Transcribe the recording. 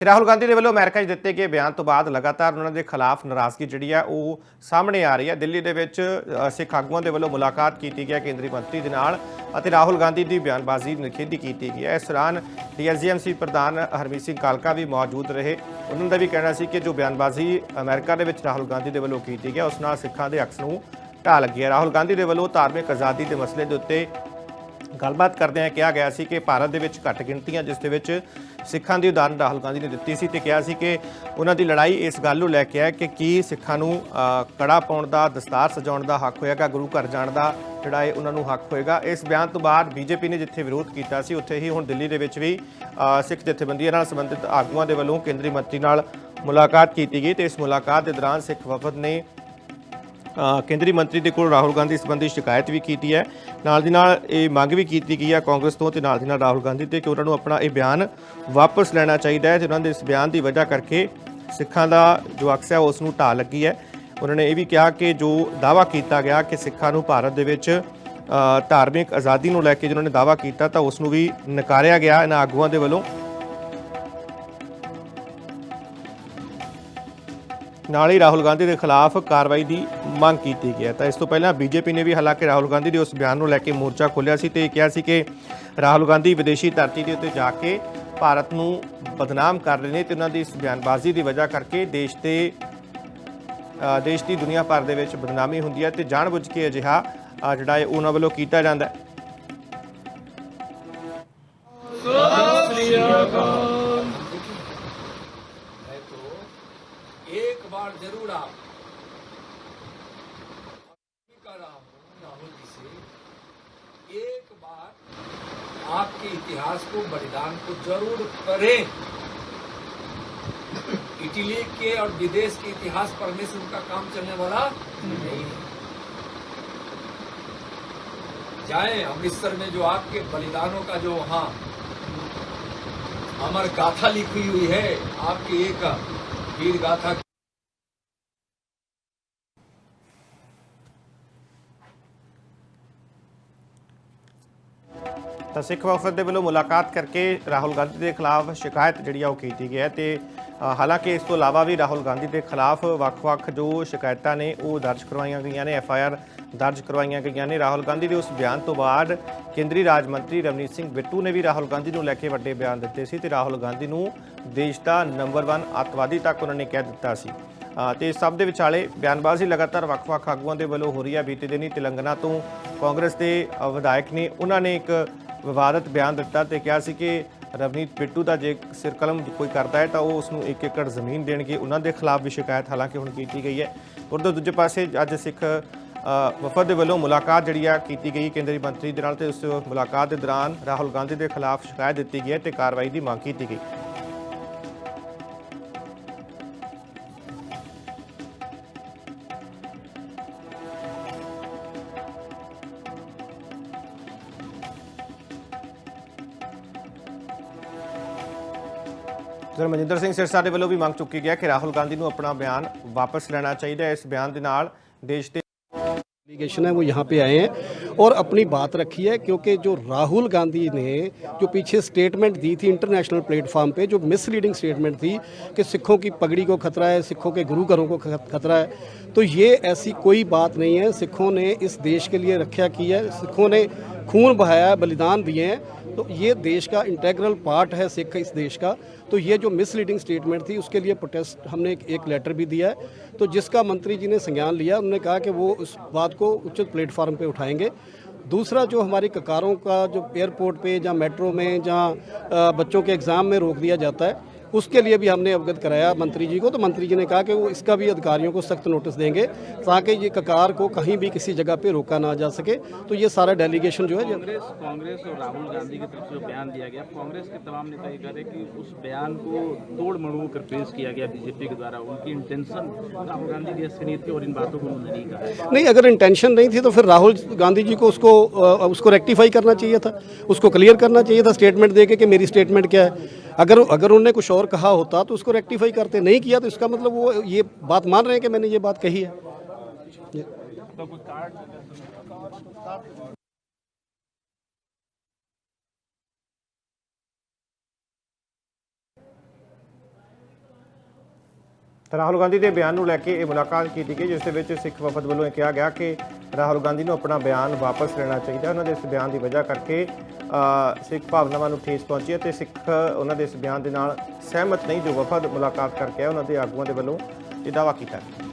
ਰਾਹੁਲ ਗਾਂਧੀ ਦੇ ਵੱਲੋਂ ਅਮਰੀਕਾ 'ਚ ਦਿੱਤੇ ਗਏ ਬਿਆਨ ਤੋਂ ਬਾਅਦ ਲਗਾਤਾਰ ਉਹਨਾਂ ਦੇ ਖਿਲਾਫ ਨਾਰਾਜ਼ਗੀ ਜਿਹੜੀ ਹੈ ਉਹ ਸਾਹਮਣੇ ਆ ਰਹੀ ਹੈ ਦਿੱਲੀ ਦੇ ਵਿੱਚ ਸਿੱਖ ਆਗੂਆਂ ਦੇ ਵੱਲੋਂ ਮੁਲਾਕਾਤ ਕੀਤੀ ਗਈ ਕੇਂਦਰੀ ਮੰਤਰੀ ਦੇ ਨਾਲ ਅਤੇ ਰਾਹੁਲ ਗਾਂਧੀ ਦੀ ਬਿਆਨਬਾਜ਼ੀ ਨਿਖੇਧੀ ਕੀਤੀ ਗਈ ਹੈ ਇਸ ਦੌਰਾਨ ਡੀਐਸਜੀਐਮਸੀ ਪ੍ਰਧਾਨ ਹਰਮੀਤ ਸਿੰਘ ਕਾਲਕਾ ਵੀ ਮੌਜੂਦ ਰਹੇ। ਉਹਨਾਂ ਦਾ ਵੀ ਕਹਿਣਾ ਸੀ ਕਿ ਜੋ ਬਿਆਨਬਾਜ਼ੀ ਅਮਰੀਕਾ ਦੇ ਵਿੱਚ ਰਾਹੁਲ ਗਾਂਧੀ ਦੇ ਵੱਲੋਂ ਕੀਤੀ ਗਿਆ ਉਸ ਨਾਲ ਸਿੱਖਾਂ ਦੇ ਅਕਸ ਨੂੰ ਢਾਲ ਲੱਗੀ ਰਾਹੁਲ ਗਾਂਧੀ ਦੇ ਵੱਲੋਂ ਧਾਰਮਿਕ ਆਜ਼ਾਦੀ ਦੇ ਮਸਲੇ ਦੇ ਉੱਤੇ ਗੱਲਬਾਤ ਕਰਦੇ ਆ ਕਿਹਾ ਗਿਆ ਸੀ ਕਿ ਭਾਰਤ ਦੇ ਵਿੱਚ ਘੱਟ ਗਿਣਤੀਆਂ, ਜਿਸ ਦੇ ਵਿੱਚ ਸਿੱਖਾਂ ਦੀ ਉਦਾਹਰਨ ਰਾਹੁਲ ਗਾਂਧੀ ਨੇ ਦਿੱਤੀ ਸੀ ਤੇ ਕਿਹਾ ਸੀ ਕਿ ਉਹਨਾਂ ਦੀ ਲੜਾਈ ਇਸ ਗੱਲ ਨੂੰ ਲੈ ਕੇ ਹੈ ਕਿ ਕੀ ਸਿੱਖਾਂ ਨੂੰ ਕੜਾ ਪਾਉਣ ਦਾ, ਦਸਤਾਰ ਸਜਾਉਣ ਦਾ ਹੱਕ ਹੋਏਗਾ, ਗੁਰੂ ਘਰ ਜਾਣ ਦਾ ਜਿਹੜਾ ਹੈ ਉਹਨਾਂ ਨੂੰ ਹੱਕ ਹੋਏਗਾ। ਇਸ ਬਿਆਨ ਤੋਂ ਬਾਅਦ ਬੀਜੇਪੀ ਨੇ ਜਿੱਥੇ ਵਿਰੋਧ ਕੀਤਾ ਸੀ, ਉੱਥੇ ਹੀ ਹੁਣ ਦਿੱਲੀ ਦੇ ਵਿੱਚ ਵੀ ਸਿੱਖ ਜਥੇਬੰਦੀਆਂ ਨਾਲ ਸੰਬੰਧਿਤ ਆਗੂਆਂ ਦੇ ਵੱਲੋਂ ਕੇਂਦਰੀ ਮੰਤਰੀ ਨਾਲ ਮੁਲਾਕਾਤ ਕੀਤੀ ਗਈ ਤੇ ਇਸ ਮੁਲਾਕਾਤ ਦੇ ਦੌਰਾਨ ਸਿੱਖ ਵਫਦ ਨੇ ਕੇਂਦਰੀ ਮੰਤਰੀ ਦੇ ਕੋਲ ਰਾਹੁਲ ਗਾਂਧੀ ਸੰਬੰਧੀ ਸ਼ਿਕਾਇਤ ਵੀ ਕੀਤੀ ਹੈ। ਨਾਲ ਦੀ ਨਾਲ ਇਹ ਮੰਗ ਵੀ ਕੀਤੀ ਗਈ ਹੈ ਕਾਂਗਰਸ ਤੋਂ ਤੇ ਨਾਲ ਦੀ ਨਾਲ ਰਾਹੁਲ ਗਾਂਧੀ ਤੇ ਕਿ ਉਹਨਾਂ ਨੂੰ ਆਪਣਾ ਇਹ ਬਿਆਨ ਵਾਪਸ ਲੈਣਾ ਚਾਹੀਦਾ ਹੈ ਤੇ ਉਹਨਾਂ ਦੇ ਇਸ ਬਿਆਨ ਦੀ ਵਜ੍ਹਾ ਕਰਕੇ ਸਿੱਖਾਂ ਦਾ ਜੋ ਅਕਸ ਹੈ ਉਸ ਨੂੰ ਢਾਹ ਲੱਗੀ ਹੈ। ਉਹਨਾਂ ਨੇ ਇਹ ਵੀ ਕਿਹਾ ਕਿ ਜੋ ਦਾਵਾ ਕੀਤਾ ਗਿਆ ਕਿ ਸਿੱਖਾਂ ਨੂੰ ਭਾਰਤ ਦੇ ਵਿੱਚ ਧਾਰਮਿਕ ਆਜ਼ਾਦੀ ਨੂੰ ਲੈ ਕੇ ਜਿਹਨਾਂ ਨੇ ਦਾਵਾ ਕੀਤਾ ਤਾਂ ਉਸ ਨੂੰ ਵੀ ਨਕਾਰਿਆ ਗਿਆ ਇਹਨਾਂ ਆਗੂਆਂ ਦੇ ਵੱਲੋਂ। ਨਾਲ ਹੀ ਰਾਹੁਲ ਗਾਂਧੀ ਦੇ ਖਿਲਾਫ ਕਾਰਵਾਈ ਦੀ ਮੰਗ ਕੀਤੀ ਗਈ ਹੈ। ਤਾਂ ਇਸ ਤੋਂ ਪਹਿਲਾਂ ਬੀਜੇਪੀ ਨੇ ਵੀ ਹਾਲਾਂਕਿ ਰਾਹੁਲ ਗਾਂਧੀ ਦੇ ਉਸ ਬਿਆਨ ਨੂੰ ਲੈ ਕੇ ਮੋਰਚਾ ਖੋਲ੍ਹਿਆ ਸੀ ਤੇ ਕਿਹਾ ਸੀ ਕਿ ਰਾਹੁਲ ਗਾਂਧੀ ਵਿਦੇਸ਼ੀ ਧਰਤੀ ਦੇ ਉੱਤੇ ਜਾ ਕੇ ਭਾਰਤ ਨੂੰ ਬਦਨਾਮ ਕਰ ਰਹੇ ਨੇ ਤੇ ਉਹਨਾਂ ਦੀ ਇਸ ਬਿਆਨਬਾਜ਼ੀ ਦੀ ਵਜ੍ਹਾ ਕਰਕੇ ਦੇਸ਼ ਤੇ ਦੇਸ਼ ਦੀ ਦੁਨੀਆ ਭਰ ਦੇ ਵਿੱਚ ਬਦਨਾਮੀ ਹੁੰਦੀ ਹੈ ਤੇ ਜਾਣਬੁੱਝ ਕੇ ਅਜਿਹਾ ਜਿਹੜਾ ਹੈ, ਉਹਨਾਂ ਵੱਲੋਂ ਕੀਤਾ ਜਾਂਦਾ ਹੈ। ज़रूर आप। कर रहा हूँ राहुल जी से एक बार आपके इतिहास को, बलिदान को ज़रूर करें इटली के और विदेश के इतिहास पढ़ने से उनका काम चलने वाला नहीं है। जाए, अमृतसर में जो आपके बलिदानों का जो वहाँ अमर गाथा लिखी हुई है, आपकी एक वीर गाथा ਤਾਂ ਸਿੱਖ ਵਫਦ ਦੇ ਵੱਲੋਂ ਮੁਲਾਕਾਤ ਕਰਕੇ ਰਾਹੁਲ ਗਾਂਧੀ ਦੇ ਖਿਲਾਫ ਸ਼ਿਕਾਇਤ ਜਿਹੜੀ ਆ ਉਹ ਕੀਤੀ ਗਈ ਹੈ ਤੇ ਹਾਲਾਂਕਿ ਇਸ ਤੋਂ ਇਲਾਵਾ ਵੀ ਰਾਹੁਲ ਗਾਂਧੀ ਦੇ ਖਿਲਾਫ ਵੱਖ-ਵੱਖ ਜੋ ਸ਼ਿਕਾਇਤਾਂ ਨੇ ਉਹ ਦਰਜ ਕਰਵਾਈਆਂ ਗਈਆਂ ਨੇ ਐਫ ਆਈ ਆਰ ਦਰਜ ਕਰਵਾਈਆਂ ਗਈਆਂ ਨੇ। ਰਾਹੁਲ ਗਾਂਧੀ ਦੇ ਉਸ ਬਿਆਨ ਤੋਂ ਬਾਅਦ ਕੇਂਦਰੀ ਰਾਜ ਮੰਤਰੀ ਰਵਨੀਤ ਸਿੰਘ ਬਿੱਟੂ ਨੇ ਵੀ ਰਾਹੁਲ ਗਾਂਧੀ ਨੂੰ ਲੈ ਕੇ ਵੱਡੇ ਬਿਆਨ ਦਿੱਤੇ ਸੀ ਤੇ ਰਾਹੁਲ ਗਾਂਧੀ ਨੂੰ ਦੇਸ਼ ਦਾ ਨੰਬਰ 1 ਅੱਤਵਾਦੀ ਤੱਕ ਉਹਨਾਂ ਨੇ ਕਹਿ ਦਿੱਤਾ ਸੀ। ਅ, ਤੇ ਸਭ ਦੇ ਵਿਚਾਲੇ ਬਿਆਨਬਾਜ਼ੀ ਲਗਾਤਾਰ ਵੱਖ-ਵੱਖ ਆਗੂਆਂ ਦੇ ਵੱਲੋਂ ਹੋ ਰਹੀ ਹੈ ਬੀਤੇ ਦਿਨੀ ਤੇਲੰਗਾਨਾ ਤੋਂ ਕਾਂਗਰਸ ਦੇ ਵਿਧਾਇਕ ਨੇ ਉਹਨਾਂ ਨੇ ਇੱਕ ਵਿਵਾਦਤ ਬਿਆਨ ਦਿੱਤਾ ਤੇ ਕਿਹਾ ਸੀ ਕਿ ਰਵਨੀਤ ਬਿੱਟੂ ਦਾ ਜੇ ਸਿਰ ਕਲਮ ਕੋਈ ਕਰਦਾ ਹੈ ਤਾਂ ਉਹ ਉਸ ਨੂੰ ਇੱਕ ਏਕੜ ਜ਼ਮੀਨ ਦੇਣਗੇ। ਉਹਨਾਂ ਦੇ ਖਿਲਾਫ ਵੀ ਸ਼ਿਕਾਇਤ ਹਾਲਾਂਕਿ ਹੁਣ ਕੀਤੀ ਗਈ ਹੈ। ਉਧਰ ਦੂਜੇ ਪਾਸੇ ਅੱਜ ਸਿੱਖ ਵਫਦ ਦੇ ਵੱਲੋਂ ਮੁਲਾਕਾਤ ਜਿਹੜੀ ਆ ਕੀਤੀ ਗਈ ਕੇਂਦਰੀ ਮੰਤਰੀ ਦੇ ਨਾਲ ਤੇ ਉਸ ਮੁਲਾਕਾਤ ਦੇ ਦੌਰਾਨ ਰਾਹੁਲ ਗਾਂਧੀ ਦੇ ਖਿਲਾਫ ਸ਼ਿਕਾਇਤ ਦਿੱਤੀ ਗਈ ਹੈ ਤੇ ਕਾਰਵਾਈ ਦੀ ਮੰਗ ਕੀਤੀ ਗਈ। ਸਰ ਮਨਜਿੰਦਰ ਸਿੰਘ ਸਿਰਸਾ ਦੇ ਵੱਲੋਂ ਵੀ ਮੰਗ ਚੁੱਕੀ ਗਿਆ ਕਿ ਰਾਹੁਲ ਗਾਂਧੀ ਨੂੰ ਆਪਣਾ ਬਿਆਨ ਵਾਪਸ ਲੈਣਾ ਚਾਹੀਦਾ ਹੈ ਇਸ ਬਿਆਨ ਦੇ ਨਾਲ ਦੇਸ਼ ਦੇ डेलीगेशन है वो यहाँ पे आए हैं और अपनी बात रखी है क्योंकि जो राहुल गांधी ने जो पीछे स्टेटमेंट दी थी इंटरनेशनल प्लेटफॉर्म पे जो मिसलीडिंग स्टेटमेंट थी कि सिखों की पगड़ी को खतरा है सिखों के गुरु घरों को खत- खतरा है तो ये ऐसी कोई बात नहीं है सिखों ने इस देश के लिए रक्षा की है सिखों ने खून बहाया है बलिदान दिए हैं। तो ये देश का इंटेग्रल पार्ट है सिख इस देश का। तो ये जो मिसलीडिंग स्टेटमेंट थी उसके लिए प्रोटेस्ट हमने एक, एक लेटर भी दिया है। तो जिसका मंत्री जी ने संज्ञान लिया उन्होंने कहा कि वो उस बात को उचित प्लेटफॉर्म पे उठाएँगे। दूसरा जो हमारी ककारों का जो एयरपोर्ट पे या मेट्रो में अ, बच्चों के एग्ज़ाम में रोक दिया जाता है उसके लिए भी हमने अवगत कराया मंत्री जी को। तो मंत्री जी ने कहा कि वो इसका भी अधिकारियों को सख्त नोटिस देंगे ताकि ये ककार को कहीं भी किसी जगह पे रोका ना जा सके। तो ये सारा डेलीगेशन जो है कांग्रेस कांग्रेस और राहुल गांधी की तरफ़ से जो बयान दिया गया कांग्रेस के तमाम नेता ये कह रहे कि उस बयान को तोड़ मड़ोड़ कर पेश किया गया बीजेपी के द्वारा। उनकी इंटेंशन राहुल गांधी की ऐसी नहीं थी और इन बातों को उन्होंने नहीं कहा। नहीं अगर इंटेंशन नहीं थी तो फिर राहुल गांधी जी को उसको उसको रेक्टिफाई करना चाहिए था उसको क्लियर करना चाहिए था स्टेटमेंट देके कि मेरी स्टेटमेंट क्या है। अगर अगर उन्होंने कुछ और कहा होता तो उसको रेक्टिफाई करते नहीं किया तो इसका मतलब वो ये बात मान रहे हैं कि मैंने ये बात कही है ਤਾਂ ਰਾਹੁਲ ਗਾਂਧੀ ਦੇ ਬਿਆਨ ਨੂੰ ਲੈ ਕੇ ਇਹ ਮੁਲਾਕਾਤ ਕੀਤੀ ਗਈ, ਜਿਸ ਦੇ ਵਿੱਚ ਸਿੱਖ ਵਫਦ ਵੱਲੋਂ ਇਹ ਕਿਹਾ ਗਿਆ ਕਿ ਰਾਹੁਲ ਗਾਂਧੀ ਨੂੰ ਆਪਣਾ ਬਿਆਨ ਵਾਪਸ ਲੈਣਾ ਚਾਹੀਦਾ ਉਹਨਾਂ ਦੇ ਇਸ ਬਿਆਨ ਦੀ ਵਜ੍ਹਾ ਕਰਕੇ ਸਿੱਖ ਭਾਵਨਾਵਾਂ ਨੂੰ ਠੇਸ ਪਹੁੰਚੀ ਹੈ ਤੇ ਸਿੱਖ ਉਹਨਾਂ ਦੇ ਇਸ ਬਿਆਨ ਦੇ ਨਾਲ ਸਹਿਮਤ ਨਹੀਂ, ਜੋ ਵਫਦ ਮੁਲਾਕਾਤ ਕਰਕੇ ਆਇਆ ਉਹਨਾਂ ਦੇ ਆਗੂਆਂ ਦੇ ਵੱਲੋਂ ਇਹ ਦਾਅਵਾ ਕੀਤਾ ਹੈ